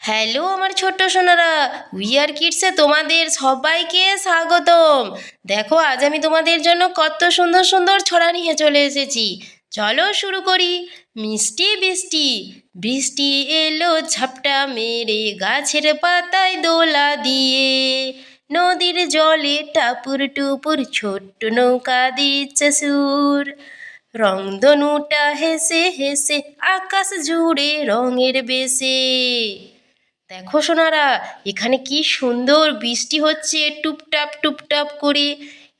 Hello আমার ছোট্ট Sonara we are কিডসে তোমাদের সবাইকে স্বাগতম। দেখো, আজ আমি তোমাদের জন্য কত সুন্দর সুন্দর ছড়া নিয়ে চলে এসেছি। চলো শুরু করি। মিষ্টি বৃষ্টি বৃষ্টি এলো ঝাপটা মেরে গাছের পাতায় দোলা দিয়ে। নদীর জলে টাপুর টুপুর ছোট্ট নৌকা দিচ্ছে সুর। রংধনুটা হেসে হেসে আকাশ জুড়ে রঙের বেশে। দেখো সোনারা, এখানে কি সুন্দর বৃষ্টি হচ্ছে, টুপটাপ টুপটাপ করে।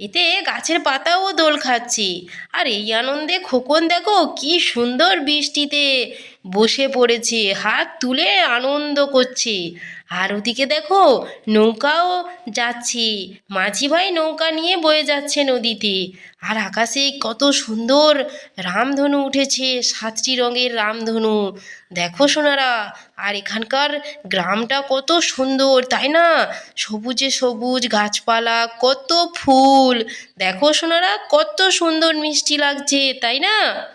এতে গাছের পাতাও দোল খাচ্ছে। আর এই আনন্দে খোকন, দেখো কি সুন্দর বৃষ্টিতে বসে পড়েছে, হাত তুলে আনন্দ করছে। আর ওদিকে দেখো, নৌকাও যাচ্ছে। মাঝি ভাই নৌকা নিয়ে বয়ে যাচ্ছে নদীতে। আর আকাশে কত সুন্দর রামধনু উঠেছে, সাতটি রঙের রামধনু। দেখো সোনারা, আর এখানকার গ্রামটা কত সুন্দর, তাই না? সবুজে সবুজ গাছপালা, কত ফুল। দেখো সোনারা, কত সুন্দর মিষ্টি লাগছে, তাই না?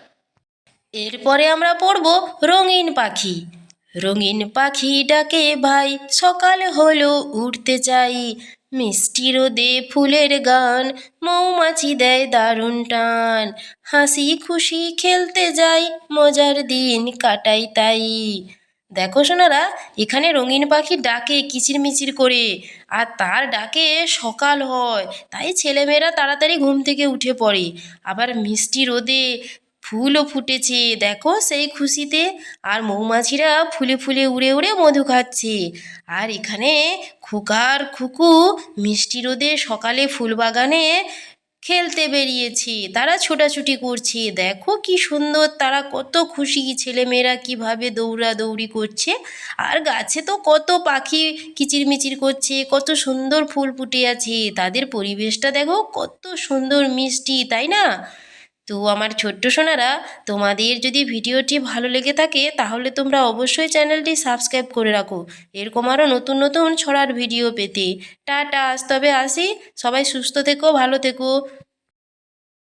এরপরে আমরা পড়ব রঙিন পাখি। রঙিন পাখি ডাকে ভাই সকাল হলো উঠতে চাই। মিষ্টি রোদে ফুলের গান, মৌমাছি দেয় দারুণ টান। হাসি খুশি খেলতে যাই, মজার দিন কাটাই তাই। দেখো সোনারা, এখানে রঙিন পাখি ডাকে কিচিরমিচির করে, আর তার ডাকে সকাল হয়। তাই ছেলেমেয়েরা তাড়াতাড়ি ঘুম থেকে উঠে পড়ে। আবার মিষ্টি রোদে ফুলও ফুটেছে। দেখো সেই খুশিতে আর মৌমাছিরা ফুলে ফুলে উড়ে উড়ে মধু খাচ্ছে। আর এখানে খুকার খুকু মিষ্টি রোদে সকালে ফুলবাগানে খেলতে বেরিয়েছে। তারা ছোটাছুটি করছে। দেখো কি সুন্দর, তারা কত খুশি। ছেলেমেয়েরা কীভাবে দৌড়াদৌড়ি করছে। আর গাছে তো কত পাখি কিচিরমিচির করছে, কত সুন্দর ফুল ফুটে আছে। তাদের পরিবেশটা দেখো কত সুন্দর মিষ্টি, তাই না? তো আমার ছোট্ট সোনারা, তোমাদের যদি ভিডিওটি ভালো লেগে থাকে, তাহলে তোমরা অবশ্যই চ্যানেলটি সাবস্ক্রাইব করে রাখো। এরকম আরও নতুন নতুন ছড়ার ভিডিও পেতে। টাটা, আজ তবে আসি। সবাই সুস্থ থেকো, ভালো থেকো।